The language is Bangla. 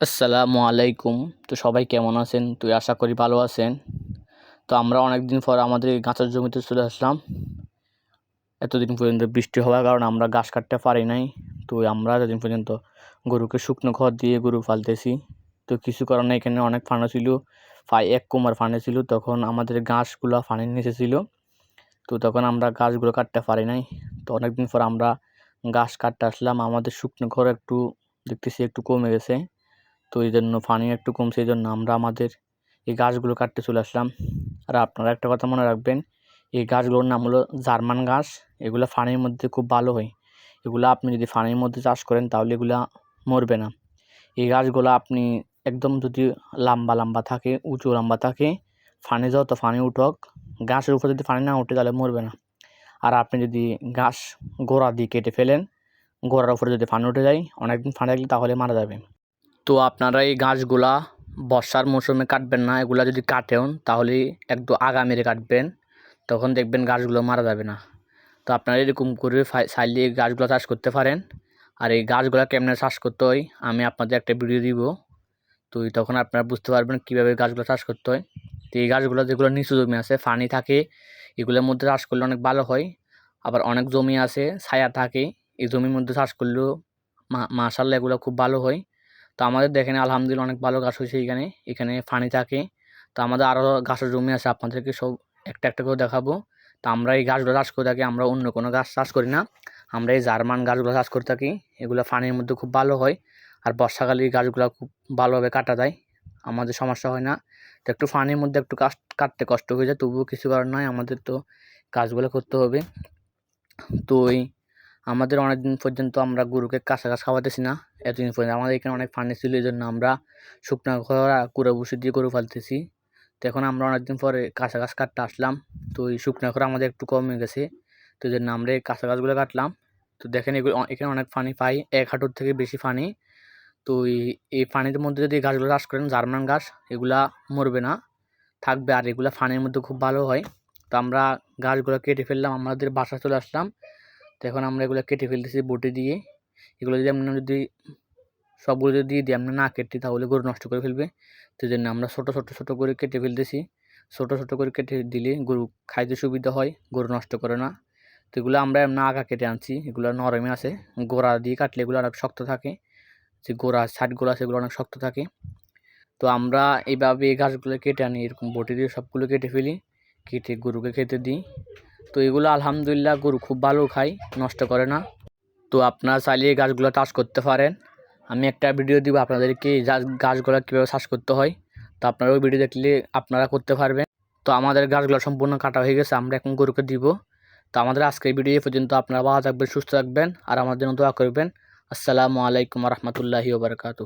আসসালামু আলাইকুম। তো সবাই কেমন আছেন? তো আশা করি ভালো আছেন। তো আমরা অনেক দিন পর আমাদের গাছের জমিতে চলে আসলাম। এতদিন পর্যন্ত বৃষ্টি হওয়ার কারণে আমরা গাছ কাটতে পারি নাই। তো আমরা এতদিন পর্যন্ত গরুকে শুকনো ঘর দিয়ে গরু পালতেছি। তো কিছু কারণে এখানে অনেক ফানা ছিল, প্রায় এক কুমার ফানে ছিল। তখন আমাদের গাছগুলো ফানের নিচে ছিল। তো তখন আমরা গাছগুলো কাটতে পারি নাই। তো অনেক দিন পর আমরা গাছ কাটতে আসলাম। আমাদের শুকনো ঘর একটু দেখতেছি একটু কমে গেছে। তো এই জন্য পানি একটু কমছে এই জন্য আমরা আমাদের এই গাছগুলো কাটতে চলে আসলাম। আর আপনারা একটা কথা মনে রাখবেন, এই গাছগুলোর নাম হলো জার্মান গাছ। এগুলো ফানির মধ্যে খুব ভালো হয়। এগুলো আপনি যদি ফানির মধ্যে চাষ করেন, তাহলে এগুলো মরবে না। এই গাছগুলো আপনি একদম যদি লম্বা লম্বা থাকে, উঁচু লম্বা থাকে ফানি যত ফানি উঠক, গাছের উপর যদি ফানি না উঠে, তাহলে মরবে না। আর আপনি যদি গাছ গোড়া দিয়ে কেটে ফেলেন, গোড়ার উপরে যদি ফানি উঠে যায়, অনেকদিন ফানি তাহলে মারা যাবে। তো আপনারা এই গাছগুলা বর্ষার মৌসুমে কাটবেন না, এগুলা যদি কাটেন তাহলে একটু আগা মেরে কাটবেন, তখন দেখবেন গাছগুলো মারা যাবে না। তো আপনারা এরকম করে চাইলে এই গাছগুলো চাষ করতে পারেন। আর এই গাছগুলো কেমনে চাষ করতে হয়, আমি আপনাদের একটা ভিডিও দিব। তো তখন আপনারা বুঝতে পারবেন কীভাবে গাছগুলো চাষ করতে হয়। তো এই গাছগুলো যেগুলো নিচু জমি আছে পানি থাকে, এগুলোর মধ্যে চাষ করলে অনেক ভালো হয়। আবার অনেক জমি আছে, ছায়া থাকে, এই জমির মধ্যে চাষ করলেও মা মাশাল্লাহ এগুলো খুব ভালো হয়। তো আমাদের দেখেন, আলহামদুলিল্লাহ অনেক ভালো গাছ হয়েছে এখানে এখানে ফানি থাকে। তো আমাদের আরও গাছের জমি আছে, আপনাদেরকে সব একটা একটা করে দেখাবো। তো আমরা এই গাছগুলো চাষ করে থাকি, আমরা অন্য কোনো গাছ চাষ করি না। আমরা এই জার্মান গাছগুলো চাষ করে থাকি, এগুলো ফানির মধ্যে খুব ভালো হয়। আর বর্ষাকালে এই গাছগুলো খুব ভালোভাবে কাটা যায়, আমাদের সমস্যা হয় না। তো একটু ফানির মধ্যে একটু কাজ কাটতে কষ্ট হয়ে যায়, তবুও কিছু কারণ নয় আমাদের তো কাজগুলো করতে হবে। তো এই আমাদের অনেক দিন পর্যন্ত আমরা গরুকে কাঁচা ঘাস খাওয়াতেছি না, এতদিন পর্যন্ত। আমাদের এখানে অনেক ফান্ডি ছিল এই জন্য আমরা শুকনো ঘর কুড়া বসে দিয়ে গরু ফালতেছি তো এখন আমরা অনেকদিন পরে কাঁচা ঘাস কাটতে আসলাম। তো এই শুকনো ঘর আমাদের একটু কমে গেছে, তো এই জন্য আমরা এই কাঁচা গাছগুলো কাটলাম। তো দেখেন এগুলো এখানে অনেক পানি পাই, এক হাঁটুর থেকে বেশি পানি তো এই পানির মধ্যে যদি গাছগুলো চাষ করেন, জার্মান গাছ, এগুলা মরবে না, থাকবে। আর এগুলা ফানির মধ্যে খুব ভালো হয়। তো আমরা গাছগুলো কেটে ফেললাম, আমাদের বাসা চলে আসলাম। তো এখন আমরা এগুলো কেটে ফেলতেছি বটি দিয়ে। এগুলো যদি আমরা যদি সবগুলো যদি দিয়ে দিই আমরা না কেটে তাহলে গরু নষ্ট করে ফেলবে। তো জন্য আমরা ছোটো ছোটো ছোটো করে কেটে ফেলতেছি। ছোটো ছোটো করে কেটে দিলে গরু খাইতে সুবিধা হয়, গরু নষ্ট করে না। তো এগুলো আমরা এমনি আগা কেটে আনছি। এগুলো নরমে আছে। গোড়া দিয়ে কাটলে এগুলো অনেক শক্ত থাকে। যে গোড়া সাইডগুলো আছে, এগুলো অনেক শক্ত থাকে। তো আমরা এইভাবে এই গাছগুলো কেটে আনি, এরকম বটি দিয়ে সবগুলো কেটে ফেলি। কেটে গরুকে খেতে দিই। তো এগুলো আলহামদুলিল্লাহ গরু খুব ভালো খায়, নষ্ট করে না। তো আপনারা চাইলে গাছগুলো চাষ করতে পারেন। আমি একটা ভিডিও দিব আপনাদেরকে গাছগুলো কীভাবে চাষ করতে হয়। তো আপনারা ওই ভিডিও দেখলে আপনারা করতে পারবেন। তো আমাদের গাছগুলো সম্পূর্ণ কাটা হয়ে গেছে, আমরা এখন গরুকে দিব। তো আমাদের আজকের ভিডিও পর্যন্ত। আপনারা ভালো থাকবেন, সুস্থ থাকবেন, আর আমাদের জন্য দোয়া করবেন। আসসালামু আলাইকুম রহমতুল্লাহি ওবরকাতু